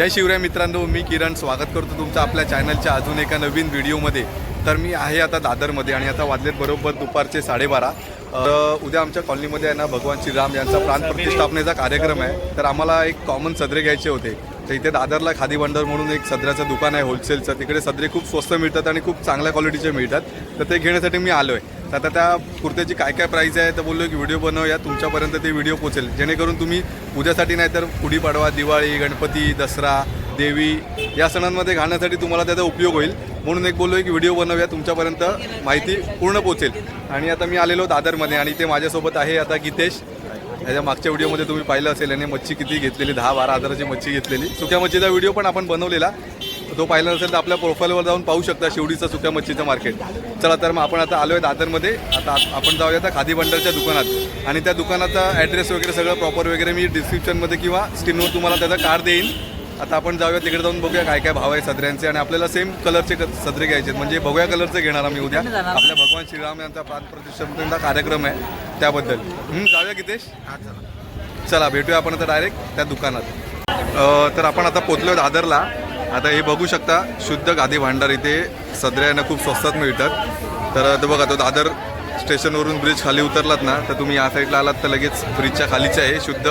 जय शिवराय मित्रांनो मी किरण. स्वागत करतो तुमचं आपल्या चॅनलच्या अजून एका नवीन व्हिडिओमध्ये. तर मी आहे आता दादरमध्ये आणि आता वाजलेत बरोबर दुपारचे साडेबारा. उद्या आमच्या कॉलनीमध्ये आहे ना भगवान श्रीराम यांचा प्राण प्रतिष्ठापनेचा कार्यक्रम आहे. तर आम्हाला एक कॉमन सदरे घ्यायचे होते. तर इथे दादरला खादी भंडार म्हणून एक सदऱ्याचं दुकान आहे होलसेलचं तिकडे सदरे खूप स्वस्त मिळतात आणि खूप चांगल्या क्वालिटीचे मिळतात. तर ते घेण्यासाठी मी आलो आहे तर आता त्या कुर्त्याची काय काय प्राईस आहे तर बोललो की व्हिडिओ बनवूया तुमच्यापर्यंत ते व्हिडिओ पोचेल जेणेकरून तुम्ही उद्यासाठी नाही तर गुढीपाडवा दिवाळी गणपती दसरा देवी या सणांमध्ये घालण्यासाठी तुम्हाला त्याचा उपयोग होईल. म्हणून एक बोललो की व्हिडिओ बनवूया तुमच्यापर्यंत माहिती पूर्ण पोचेल आणि आता मी आलेलो दादरमध्ये आणि ते माझ्यासोबत आहे आता गीतेश. याच्या मागच्या व्हिडिओमध्ये तुम्ही पाहिलं असेल याने मच्छी किती घेतलेली दहा बारा हजाराची मच्छी घेतलेली. सुक्या मच्छीचा व्हिडिओ पण आपण बनवलेला. तो पाहिला नसेल तर आपल्या प्रोफाईलवर जाऊन पाहू शकता शिवडीचं सुक्या मच्छीचं मार्केट चला तर मग आपण आता आलो आहे दादरमध्ये. आता आपण जाऊया आता खादी बंडलच्या दुकानात. आणि त्या दुकानाचा ॲड्रेस वगैरे सगळं प्रॉपर वगैरे मी डिस्क्रिप्शनमध्ये किंवा स्क्रीनवर तुम्हाला त्याचा कार्ड देईन. आता आपण जाऊया तिकडे जाऊन बघूया काय काय भाव आहे सदऱ्यांचे. आणि आपल्याला सेम कलरचे सदरे घ्यायचे आहेत. म्हणजे भगव्या कलरचे घेणार आम्ही उद्या. आपल्या भगवान श्रीराम यांचा प्राण प्रतिष्ठापनेचा कार्यक्रम आहे त्याबद्दल. जाऊया कितेश चला. भेटूया आपण आता डायरेक्ट त्या दुकानात. तर आपण आता पोचलो दादरला. आता हे बघू शकता शुद्ध गादी भांडार इथे सदऱ्यांना खूप स्वस्तात मिळतात. तर आता बघा तो दादर स्टेशनवरून ब्रिज खाली उतरलात ना तर तुम्ही या साईडला आलात तर लगेच ब्रिजच्या खालीच आहे शुद्ध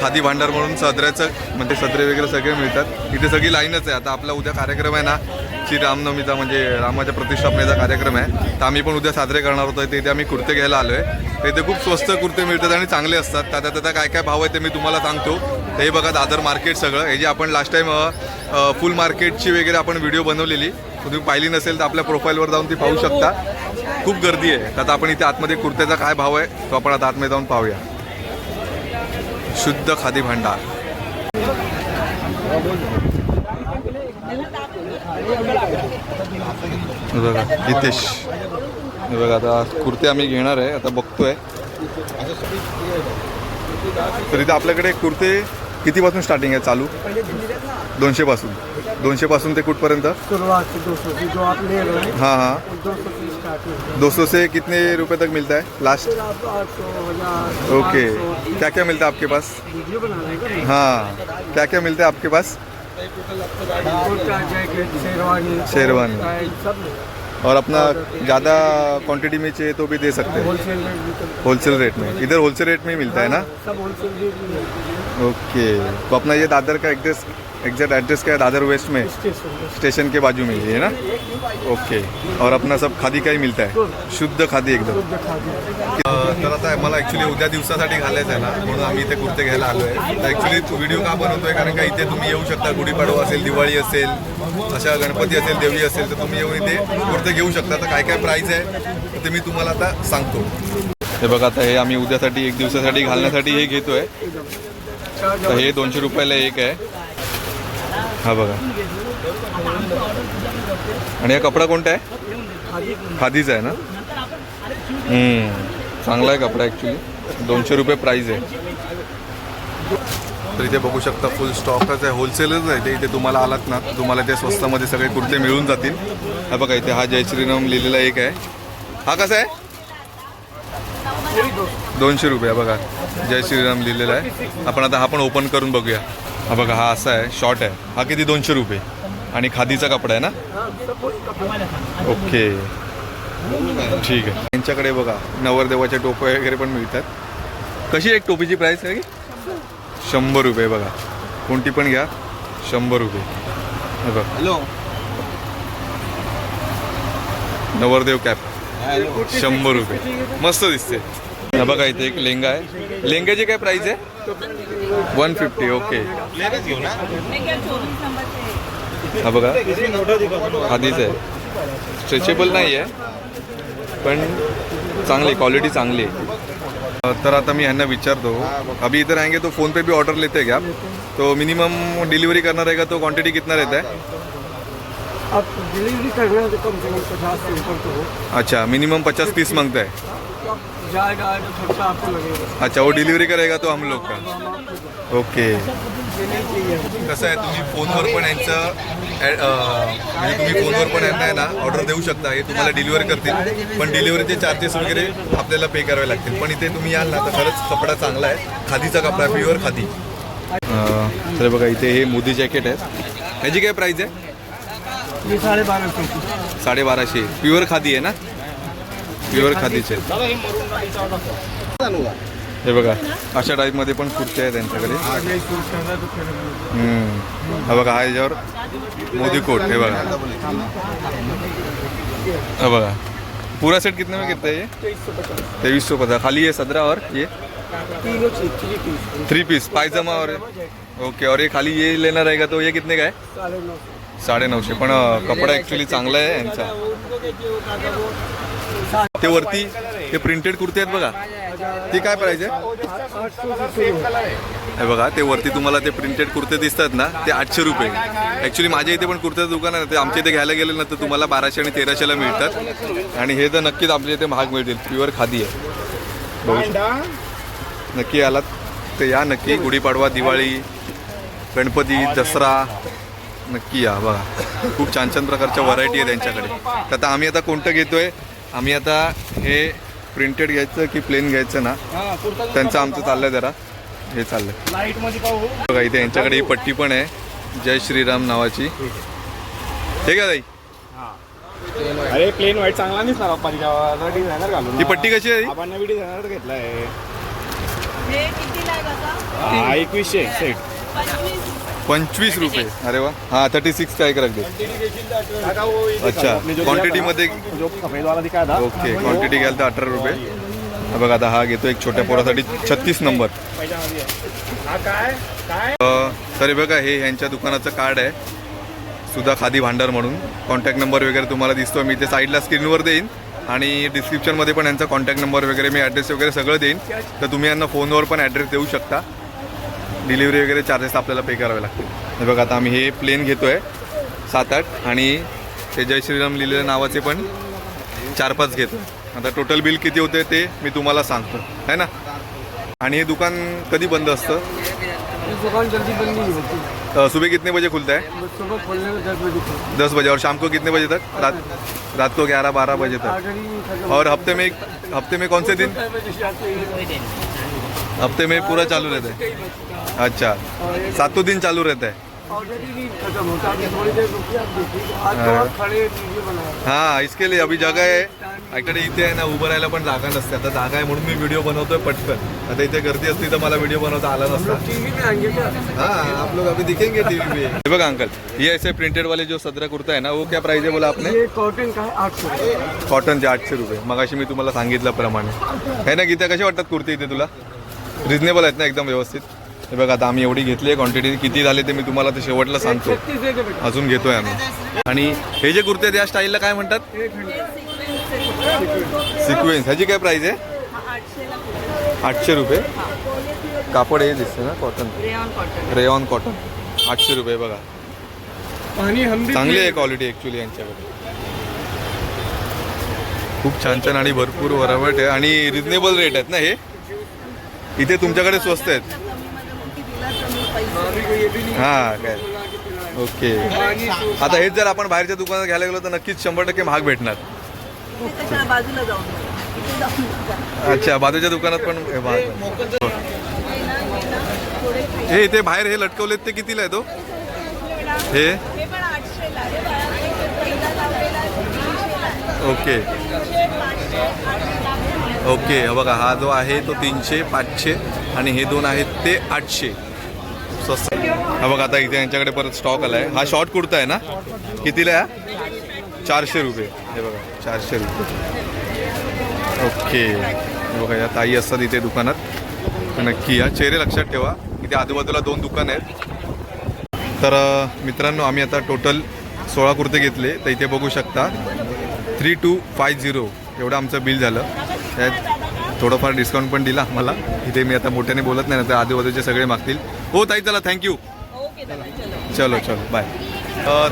खादी भांडार म्हणून सदऱ्याचं म्हणजे सदरे वगैरे सगळे मिळतात. इथे सगळी लाईनच आहे. आता आपला उद्या कार्यक्रम आहे ना श्री रामनवमीचा म्हणजे रामाच्या प्रतिष्ठापनेचा कार्यक्रम आहे. तर आम्ही पण उद्या साजरे करणार होतो. तिथे इथे आम्ही कुर्ते घ्यायला आलो आहे तर इथे खूप स्वस्त कुर्ते मिळतात आणि चांगले असतात. त्याचा त्याचा काय काय भाव आहे ते मी तुम्हाला सांगतो. तर हे बघा दादर मार्केट सगळं. हे जे आपण लास्ट टाईम फुल मार्केटची वगैरे आपण व्हिडिओ बनवलेली. तुम्ही पाहिली नसेल तर आपल्या प्रोफाईलवर जाऊन ती पाहू शकता. खूप गर्दी आहे. तर आता आपण इथे आतमध्ये कुर्त्याचा काय भाव आहे तो आपण आता आतमध्ये जाऊन पाहूया. शुद्ध खादी भांडार. बघा हितेश. बघा आता कुर्ते आम्ही घेणार आहे. आता बघतोय. तर इथे आपल्याकडे कुर्ते कितीपासून स्टार्टिंग आहे चालू? दोनशे पासून दोनशे पासून ते कुठपर्यंत? शुरुआत से दो सौ की जो आप ले रहे हैं हाँ. हाँ वो दो सौ की स्टार्टिंग है दो सौ से कितने रुपए तक मिलता है? लास्ट फिर आप आठ सौ हजार ओके पाँच सौ, क्या क्या मिलता है आपके पास? वीडियो बना रहे हैं हाँ. क्या क्या मिलता है आपके पास? कुर्ता जैकेट शेरवानी शेरवानी। पैंट, सब मिलेगा और अपना ज़्यादा क्वांटिटी में चाहिए तो भी दे सकते हैं। होलसेल रेट भी तो होलसेल रेट में। इधर होलसेल रेट में ही मिलता है ना? सब होलसेल रेट में मिलता ओके. तो अपना ये दादर का एड्रेस एग्जैक्ट एड्रेस क्या है? दादर वेस्ट में? स्टेशन के बाजू में ही है ना? ओके. और अपना सब खादी का ही मिलता है? शुद्ध खादी एकदम. तर आता मला ॲक्च्युली उद्या दिवसासाठी घालायचं आहे ना? म्हणून आम्ही इथे कुर्ते घ्यायला आलो आहे तर ॲक्च्युली तो व्हिडिओ का बनवतोय? कारण का इथे तुम्ही येऊ शकता. गुढीपाडवा असेल दिवाळी असेल अशा गणपती असेल देवी असेल तर तुम्ही येऊन इथे कुर्ते घेऊ शकता. तर काय काय प्राईस आहे? ते मी तुम्हाला आता सांगतो. हे बघा आता हे आम्ही उद्यासाठी एक दिवसासाठी घालण्यासाठी हे घेतोय. तर हे दोनशे रुपयाला एक आहे. हा बघा. आणि हा कपडा कोणता आहे? खादीचा आहे ना? चांगला आहे कपडा ॲक्च्युली दोनशे रुपये प्राईज आहे. तर इथे बघू शकता फुल स्टॉकच आहे. होलसेलच आहे ते इथे तुम्हाला आलात ना तुम्हाला ते स्वस्तामध्ये सगळे कुर्ते मिळून जातील. हा बघा इथे हा जय श्रीराम लिहिलेला एक आहे. हा कसा आहे? दोनशे रुपये बघा. जय श्रीराम लिहिलेला आहे. आपण आता हा पण ओपन करून बघूया. हा बघा हा असा आहे शॉर्ट आहे. हा किती? दोनशे रुपये. आणि खादीचा कपडा आहे ना? ओके ठीक आहे. यांच्याकडे बघा नवरदेवाच्या टोपे वगैरे पण मिळतात. कशी एक टोपीची प्राईस आहे शंभर रुपये बघा. कोणती पण घ्या. शंभर रुपये. बघा. हॅलो नवरदेव कॅप शंभर रुपये. मस्त दिसते. बघा इथे एक लेंगा आहे. लेंग्याची काय प्राईस आहे? वन फिफ्टी ओके हा बघा. आधीच आहे स्ट्रेचेबल नाही आहे पण चांगली क्वालिटी चांगली आहे. तर आता मी ह्यांना विचारतो. अभी इधर आएंगे तो फोन पे भी ऑर्डर लेते हैं क्या? तो मिनिमम डिलिवरी करणार आहे का? तो क्वांटिटी कितना रहता है? आप डिलीवरी करना है तो कम से कम पचास से ऊपर तो हो। अच्छा मिनिमम पचास तीस मांगता है? जाएगा आएगा खर्चा आपको लगेगा। अच्छा वो डिलिव्हरी करेगा तो हम लोग का? ओके। कसं आहे तुम्ही फोनवर पण यांचं अं, म्हणजे तुम्ही फोनवर पण यांना आहे ना ऑर्डर देऊ शकता. हे तुम्हाला डिलिव्हर करतील. पण डिलिव्हरीचे चार्जेस वगैरे आपल्याला पे करावे लागतील. पण इथे तुम्ही याल ना तर खरंच कपडा चांगला आहे. खादीचा कपडा प्युअर खादी. अं, तर बघा इथे हे मोदी जॅकेट आहे ह्याची काय प्राईस आहे? साढ़े बारह सौ प्युअर खादी आहे ना? प्युअर खादीचे हे बघा, अशा टाईपमध्ये पण कुर्ते आहेत त्यांच्याकडे. हम्म. हा बघा, हा याच्यावर मोदी कोट, हे बघा. हा बघा. पूरा सेट कितने में कितना है ये? तेईस सौ पचास खाली ये सदरा और ये? थ्री पीस पायजामा और ओके और ये खाली ये लेना रहेगा तो ये कितने का है? साडेनऊशे. साडे नऊशे पण कपडा ॲक्च्युली चांगला आहे यांचा. ते वरती ते प्रिंटेड कुर्ते आहेत बघा. ती काय प्राईज आहे? हे बघा ते वरती तुम्हाला ते प्रिंटेड कुर्ते दिसतात ना ते आठशे रुपये. ॲक्च्युली माझ्या इथे पण कुर्त्याचं दुकान आहे ते आमच्या इथे घ्यायला गेले ना तर तुम्हाला बाराशे आणि तेराशेला मिळतात. आणि हे तर नक्कीच आमच्या इथे महाग मिळतील. प्युअर खादी आहे. नक्की आलात तर या नक्की. गुढीपाडवा दिवाळी गणपती दसरा नक्की या बघा. खूप छान छान प्रकारच्या व्हरायटी आहे त्यांच्याकडे. तर आता आम्ही आता कोणतं घेतोय? आम्ही आता हे प्रिंटेड घ्यायचं की प्लेन घ्यायचं ना? त्यांचं आमचं चाललंय जरा. हे चाललंय. लाइटमध्ये पाहू. बघा इथे यांच्याकडे ही पट्टी पण आहे. जय श्रीराम नावाची. हे का ताई. अरे प्लेन व्हाईट चांगला दिसणार आपण डिझायनर घालून. ही पट्टी कशी आहे? आपण नवी डिझायनर घेतलाय. कितीला आहे काका एकवीसशे सेट. पंचवीस रुपये. अरे वा. हा थर्टी सिक्स काय करा दे अच्छा. दिखा था ओके क्वांटिटी घ्याल तर अठरा रुपये. बघा आता हा घेतो एक छोट्या पोरासाठी छत्तीस नंबर. तर बघा हे ह्यांच्या दुकानाचं कार्ड आहे. सुधा खादी भांडार म्हणून. कॉन्टॅक्ट नंबर वगैरे तुम्हाला दिसतो मी ते साईडला स्क्रीनवर देईन. आणि डिस्क्रिप्शनमध्ये पण यांचा कॉन्टॅक्ट नंबर वगैरे मी ॲड्रेस वगैरे सगळं देईन. तर तुम्ही यांना फोनवर पण ॲड्रेस देऊ शकता. डिलिव्हरी वगैरे चार्जेस आपल्याला पे करावे लागतील. हे बघा आता आम्ही हे प्लेन घेतो आहे सात आठ आणि ते जय श्रीराम लिहिलेल्या नावाचे पण चार पाच घेतो आता टोटल बिल किती होते ते मी तुम्हाला सांगतो. है ना? आणि हे दुकान कधी बंद असतं? दुकान जल्दी बंद नहीं होती सुबह कितने बजे खुलता है? सुबह खोलने में दस बजे. दस बजे और शाम को कितने बजे तक? रात रात को ग्यारह बारह बजे तक। और हफ्ते में हफ्ते में कौन से दिन? हफ्ते में पूरा चालू रहता है। अच्छा। सातों दिन चालू रहता है। ही हैं। हाँ इसके लिए अभी जगह आहे इकडे इथे आहे ना उभं राहायला पण जागा नसते. आता जागा आहे म्हणून मी व्हिडिओ बनवतोय पटकन. आता इथे गर्दी असती तर मला व्हिडिओ बनवता आला नसता. क्या? हाँ आप लोग अभी दिखेंगे टीवी पे हे बघा अंकल ये ऐसे प्रिंटेड वाले जो सदरा कुर्ता है ना वो क्या प्राइस है बोला आपने? कॉटन का है आठ सौ कॉटनचे आठशे रुपये. मगाशी मी तुम्हाला सांगितल्याप्रमाणे. आहे ना गीता कशा वाटतात कुर्ती इथे तुला? रिजनेबल आहेत ना एकदम व्यवस्थित. हे बघा आता आम्ही एवढी घेतली आहे क्वांटिटी किती झाले ते मी तुम्हाला ते शेवटला सांगतो. अजून घेतोय आम्ही. आणि हे जे कुर्ते आहेत या स्टाईलला काय म्हणतात? सिक्वेन्स ह्याची काय प्राइस आहे? आठशे रुपये. कापड हे दिसते ना कॉटन रेऑन कॉटन आठशे रुपये बघा. चांगली आहे। क्वालिटी ॲक्च्युली यांच्याकडे. खूप छान छान आणि भरपूर वरावट आहे. आणि रिजनेबल रेट आहेत ना हे? इथे तुमच्याकडे स्वस्त आहेत. हां हा काय? ओके. आता हेच जर आपण बाहेरच्या दुकानात घ्यायला गेलो तर नक्कीच शंभर टक्के महाग भेटणार. अच्छा बाजूच्या दुकानात पण हे इथे बाहेर हे लटकवलेत ते कितीला आहे तो? हे? ओके. ओके बघा हा जो आहे तो तीनशे पाचशे आणि हे दोन आहेत ते आठशे. स्वस्त. हा बघा आता इथे यांच्याकडे परत स्टॉक आलाय. हा शॉर्ट कुर्ता आहे ना? कितीला आहे चारशे रुपये. हे बघा चारशे रुपये. ओके. हे बघा या ताई असतात इथे दुकानात. नक्की या. चेहरे लक्षात ठेवा. इथे आजूबाजूला दोन दुकान आहेत. तर मित्रांनो आम्ही आता टोटल सोळा कुर्ते घेतले. तर इथे बघू शकता थ्री टू फाय झिरो एवढं आमचं बिल झालं. त्यात थोडंफार डिस्काउंट पण दिला मला. इथे मी आता मोठ्याने बोलत नाही ना तर आजूबाजूचे सगळे मागतील. हो ताई चला थँक्यू चलो. चलो. बाय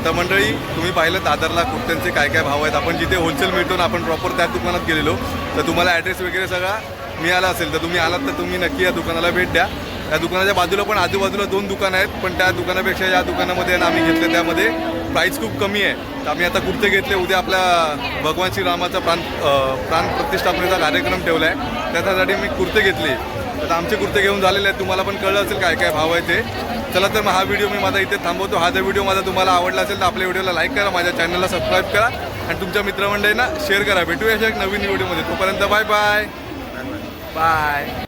तर मंडळी तुम्ही पाहिलं दादरला कुर्त्यांचे काय काय भाव आहेत. आपण जिथे होलसेल मिळतो ना आपण प्रॉपर त्या दुकानात गेलेलो. तर तुम्हाला ॲड्रेस वगैरे सगळा मिळाला असेल. तर तुम्ही आलात तर तुम्ही नक्की या दुकानाला भेट द्या. त्या दुकानाच्या बाजूला पण आजूबाजूला दोन दुकानं आहेत पण त्या दुकानापेक्षा या दुकानामध्ये आम्ही घेतलं त्यामध्ये प्राईस खूप कमी आहे. तर आम्ही आता कुर्ते घेतले. उद्या आपल्या भगवान श्रीरामाचा प्राण प्राण प्रतिष्ठापनेचा कार्यक्रम ठेवला आहे त्याच्यासाठी मी कुर्ते घेतले. तर आमचे कुर्ते घेऊन झालेले आहेत. तुम्हाला पण कळलं असेल काय काय भाव आहे ते. चला तर मग हा व्हिडिओ मी माझा इथे थांबवतो. हा जर व्हिडिओ माझा तुम्हाला आवडला असेल तर आपल्या व्हिडिओला लाईक करा. माझ्या चॅनलला सबस्क्राईब करा. आणि तुमच्या मित्रमंडळींना शेअर करा. भेटूया अशा एक नवीन व्हिडिओमध्ये तोपर्यंत बाय बाय बाय